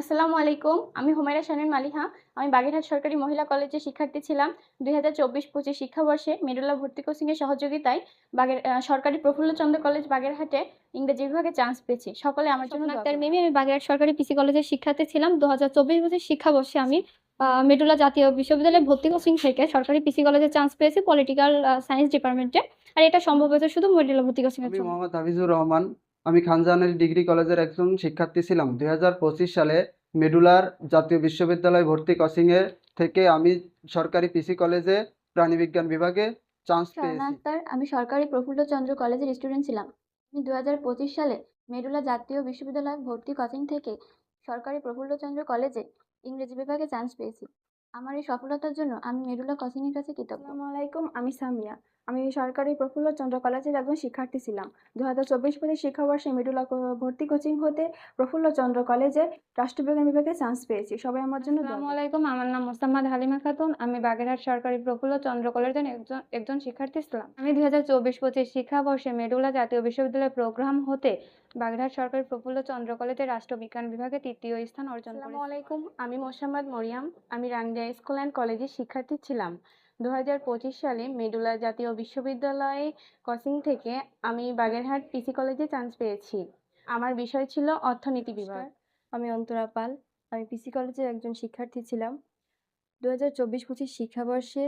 আসসালামু আলাইকুম আমি হুমায়রা শানীন মালিহা। আমি বাগেরহাট সরকারি মহিলা কলেজের শিক্ষার্থী ছিলাম দুই হাজার চব্বিশ পঁচিশ শিক্ষাবর্ষে মেডুলা ভর্তি কোচিংয়ের সহযোগিতায় বাগের সরকারি প্রফুল্লচন্দ্র কলেজ বাগেরহাটে ইংরেজি বিভাগে চান্স পেয়েছি। সকলে আমার জন্য করবেন। মিমি আমি বাগেরহাট সরকারি পিসি কলেজের শিক্ষার্থী ছিলাম। দু হাজার চব্বিশ পঁচিশ শিক্ষাবর্ষে আমি আহ, মেডুলা জাতীয় বিশ্ববিদ্যালয়ে ভর্তি কোচিং থেকে সরকারি পিসি কলেজে চান্স পেয়েছি পলিটিক্যাল সায়েন্স ডিপার্টমেন্টে। আর এটা সম্ভব হয়েছে শুধু মেডুলা ভর্তি কোচিং এর মোহাম্মদ হাফিজুর রহমান আমি খানজাহান ডিগ্রি কলেজের একজন শিক্ষার্থী ছিলাম। দুই হাজার পঁচিশ সালে মেডুলার জাতীয় বিশ্ববিদ্যালয় ভর্তি কোচিংয়ে থেকে আমি সরকারি পিসি কলেজে প্রাণীবিজ্ঞান বিভাগে চান্স পেয়েছি। আমি সরকারি প্রফুল্লচন্দ্র কলেজের স্টুডেন্ট ছিলাম। আমি দু হাজার পঁচিশ সালে মেডুলা জাতীয় বিশ্ববিদ্যালয় ভর্তি কোচিং থেকে সরকারি প্রফুল্লচন্দ্র কলেজে ইংরেজি বিভাগে চান্স পেয়েছি। আমার এই সফলতার জন্য আমি মেডুলা কোচিংয়ের কাছে কৃতজ্ঞ। আসসালামু আলাইকুম আমি সামিয়া। আমি সরকারি প্রফুল্ল চন্দ্র কলেজের একজন শিক্ষার্থী ছিলাম। দু হাজার চব্বিশ পঁচিশ শিক্ষাবর্ষে মিডুলা ভর্তি কোচিং হতে প্রফুল্ল চন্দ্র কলেজে রাষ্ট্রবিজ্ঞান বিভাগে চান্স পেয়েছি। সবাই আমার জন্য দোয়া আসসালামু আলাইকুম আমার নাম মোসাম্মদ হালিমা খাতুন। আমি বাগেরহাট সরকারি প্রফুল্ল চন্দ্র কলেজের একজন একজন শিক্ষার্থী ছিলাম। আমি দুই হাজার চব্বিশ পঁচিশ শিক্ষাবর্ষে মেডুলা জাতীয় বিশ্ববিদ্যালয় প্রোগ্রাম হতে বাগেরহাট সরকারি প্রফুল্ল চন্দ্র কলেজের রাষ্ট্রবিজ্ঞান বিভাগে তৃতীয় স্থান অর্জন আসসালামু করেছি। আলাইকুম আমি মোসাম্মদ মরিয়াম। আমি রাংদিয়া স্কুল অ্যান্ড কলেজের শিক্ষার্থী ছিলাম। দু হাজার পঁচিশ সালে মেডুলা জাতীয় বিশ্ববিদ্যালয়ে কোচিং থেকে আমি বাগেরহাট পিসি কলেজে চান্স পেয়েছি। আমার বিষয় ছিল অর্থনীতি বিভাগ। আমি অন্তরা পাল। আমি পিসি কলেজের একজন শিক্ষার্থী ছিলাম। দু হাজার চব্বিশ পঁচিশ শিক্ষাবর্ষে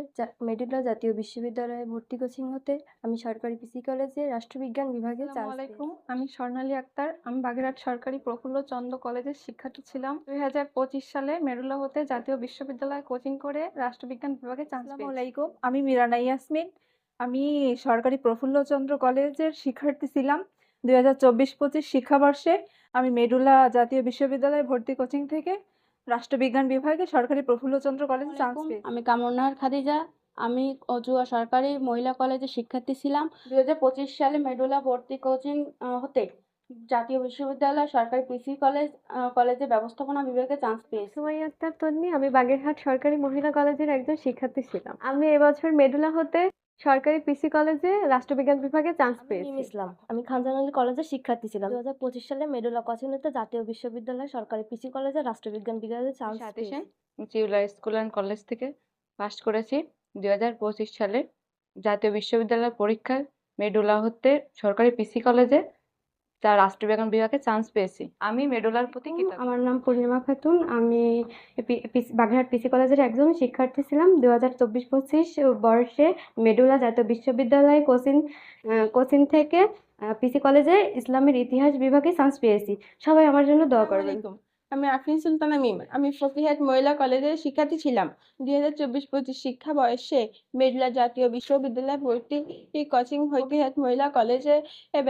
মেডুলা জাতীয় বিশ্ববিদ্যালয়ে ভর্তি কোচিং হতে আমি সরকারি পিসি কলেজে রাষ্ট্রবিজ্ঞান বিভাগে আলাইকুম আমি স্বর্ণালী আক্তার। আমি বাগেরহাট সরকারি প্রফুল্ল চন্দ্র কলেজের শিক্ষার্থী ছিলাম। দুই হাজার পঁচিশ সালে মেরুলা হতে জাতীয় বিশ্ববিদ্যালয়ে কোচিং করে রাষ্ট্রবিজ্ঞান বিভাগে চান্স আসসালামু আলাইকুম আমি মিরানা ইয়াসমিন। আমি সরকারি প্রফুল্লচন্দ্র কলেজের শিক্ষার্থী ছিলাম। দুই হাজার চব্বিশ পঁচিশ শিক্ষাবর্ষে আমি মেডুলা জাতীয় বিশ্ববিদ্যালয়ে ভর্তি কোচিং থেকে রাষ্ট্রবিজ্ঞান বিভাগে সরকারি প্রফুল্লচন্দ্র কলেজে চান্স পেয়েছি আমি কামরুন্নাহার খাদিজা। আমি অজুয়া সরকারি মহিলা কলেজের শিক্ষার্থী ছিলাম। দুই হাজার পঁচিশ সালে মেডুলা ভর্তি কোচিং হতে জাতীয় বিশ্ববিদ্যালয় সরকারি পিসি কলেজ কলেজে ব্যবস্থাপনা বিভাগে চান্স পেয়েছি। সুমাইয়া আক্তার তন্নি আমি বাগেরহাট সরকারি মহিলা কলেজের একজন শিক্ষার্থী ছিলাম। আমি এবছর মেডুলা হতে সরকারি পিসি কলেজে রাষ্ট্রবিজ্ঞান বিভাগে চান্স পেয়েছি। আমি ইসলাম। আমি খানজান আলী কলেজের শিক্ষার্থী ছিলাম। দু হাজার পঁচিশ সালে মেডুলা কোচিং হতে জাতীয় বিশ্ববিদ্যালয় সরকারি পিসি কলেজে রাষ্ট্রবিজ্ঞান বিভাগে চান্স পেয়েছি। চিউলা স্কুল অ্যান্ড কলেজ থেকে পাস করেছি। দুই হাজার পঁচিশ সালে জাতীয় বিশ্ববিদ্যালয় পরীক্ষায় মেডুলা হতে সরকারি পিসি কলেজে তার রাষ্ট্রবিজ্ঞান বিভাগে চান্স পেয়েছি। আমি মেডোলার প্রতি আমার নাম পূর্ণিমা খাতুন। আমি বাগেরহাট পিসি কলেজের একজন শিক্ষার্থী ছিলাম। দু হাজার চব্বিশ পঁচিশ বর্ষে মেডোলা জাতীয় বিশ্ববিদ্যালয় কোচিন কোচিন কোচিং থেকে পিসি কলেজে ইসলামের ইতিহাস বিভাগে চান্স পেয়েছি। সবাই আমার জন্য দোয়া করবেন। আমি আফরিন সুলতানা মিম। আমি ফকিহাট মহিলা কলেজের শিক্ষার্থী ছিলাম। দুই হাজার চব্বিশ পঁচিশ শিক্ষা বয়সে মেডুলা জাতীয় বিশ্ববিদ্যালয় ভর্তি কোচিং ফকিহাট মহিলা কলেজে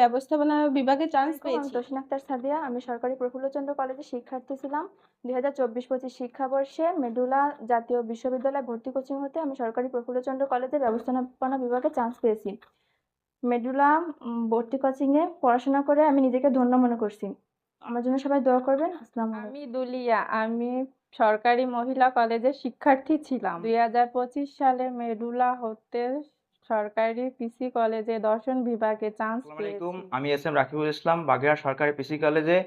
ব্যবস্থাপনা বিভাগে চান্স পেয়েছি। তোষিন আক্তার সাদিয়া। আমি সরকারি প্রফুল্লচন্দ্র কলেজের শিক্ষার্থী ছিলাম। দুই হাজার চব্বিশ পঁচিশ শিক্ষাবর্ষে মেডুলা জাতীয় বিশ্ববিদ্যালয় ভর্তি কোচিং হতে আমি সরকারি প্রফুল্লচন্দ্র কলেজে ব্যবস্থাপনা বিভাগে চান্স পেয়েছি। মেডুলা ভর্তি কোচিংয়ে পড়াশোনা করে আমি নিজেকে ধন্য মনে করছি। আমার জন্য সবাই দোয়া করবেন। আসসালামু আলাইকুম। আমি দুলিয়া আমি সরকারি মহিলা কলেজের শিক্ষার্থী ছিলাম। দুই হাজার পঁচিশ সালে মেডুলা হতে সরকারি পিসি কলেজে দর্শন বিভাগে চান্স আসসালামু পেয়েছি। আমি এস এম রাকিবুল ইসলাম বাগেরহাট সরকারি পিসি কলেজে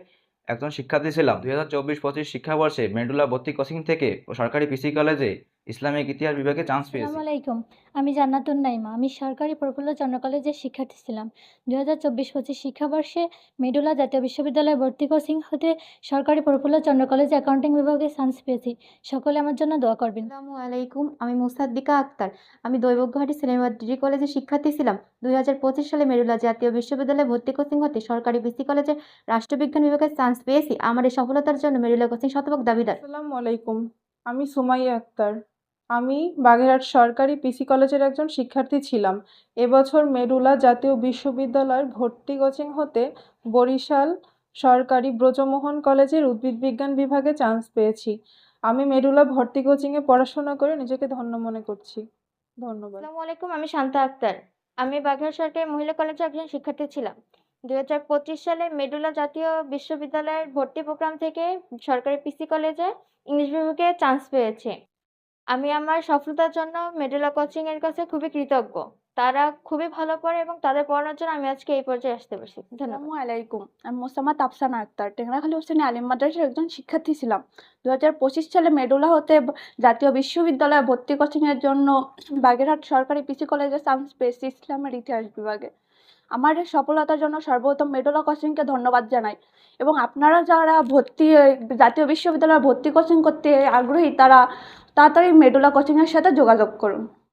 একজন শিক্ষার্থী ছিলাম। দুই হাজার চব্বিশ পঁচিশ শিক্ষাবর্ষে মেডুলা ভর্তি কোচিং থেকে সরকারি পিসি কলেজে ইসলামিক ইতিহাস বিভাগে চান্স পেয়েছি। আসসালামু আলাইকুম। আমি জান্নাতুন নাইমা। আমি সরকারি প্রফুল্ল চন্দ্র কলেজের শিক্ষার্থী ছিলাম। দুই হাজার চব্বিশ পঁচিশ শিক্ষাবর্ষে মেডুলা জাতীয় বিশ্ববিদ্যালয়ে ভর্তি কোচিং হতে সরকারি প্রফুল্ল চন্দ্র কলেজে অ্যাকাউন্টিং বিভাগে চান্স পেয়েছি। সকলে আমার জন্য দোয়া করবেন। আসসালামু আলাইকুম। আমি মুসাদ্দিকা আক্তার। আমি দৈবজ্ঞহাটি সিনেমা ডিগ্রি কলেজের শিক্ষার্থী ছিলাম। দুই হাজার পঁচিশ সালে মেরুলা জাতীয় বিশ্ববিদ্যালয়ে ভর্তি কোচিং হতে সরকারি বিসি কলেজে রাষ্ট্রবিজ্ঞান বিভাগে চান্স পেয়েছি। আমার এই সফলতার জন্য মেডুলা কোচিং শতভাগ দাবিদার। আসসালামু আলাইকুম। আমি সুমাইয়া আক্তার। আমি বাগেরহাট সরকারি পিসি কলেজের একজন শিক্ষার্থী ছিলাম। এবছর মেডুলা জাতীয় বিশ্ববিদ্যালয়ের ভর্তি কোচিং হতে বরিশাল সরকারি ব্রজমোহন কলেজের উদ্ভিদ বিজ্ঞান বিভাগে চান্স পেয়েছি। আমি মেডুলা ভর্তি কোচিংয়ে পড়াশোনা করে নিজেকে ধন্য মনে করছি। ধন্যবাদ। আসসালামু আলাইকুম, আমি শান্তা আক্তার। আমি বাগেরহাট সরকারি মহিলা কলেজে একজন শিক্ষার্থী ছিলাম। দুই হাজার পঁচিশ সালে মেডুলা জাতীয় বিশ্ববিদ্যালয়ের ভর্তি প্রোগ্রাম থেকে সরকারি পিসি কলেজে ইংলিশ বিভাগে চান্স পেয়েছি। আমি আমার সফলতার জন্য মেডুলা কোচিং এর কাছে খুবই কৃতজ্ঞ। তারা খুবই ভালো পড়ে এবং তাদের পড়ানোর জন্য আমি আজকে এই পর্যায়ে আসতে পারছি। ধন্যবাদ। আলাইকুম। আমি মোসাম্মদ আফসানা আক্তার। টেংরাখালী হোসেন আলিম মাদ্রাসার একজন শিক্ষার্থী ছিলাম। দু হাজার পঁচিশ সালে মেডুলা হতে জাতীয় বিশ্ববিদ্যালয়ে ভর্তি কোচিংয়ের জন্য বাগেরহাট সরকারি পিসি কলেজে চান্স পেয়েছি ইসলামের ইতিহাস বিভাগে আমার এই সফলতার জন্য সর্বপ্রথম মেডোলা কোচিংকে ধন্যবাদ জানাই। এবং আপনারা যারা ভর্তি জাতীয় বিশ্ববিদ্যালয়ে ভর্তি কোচিং করতে আগ্রহী, তারা তাড়াতাড়ি মেডোলা কোচিংয়ের সাথে যোগাযোগ করুন।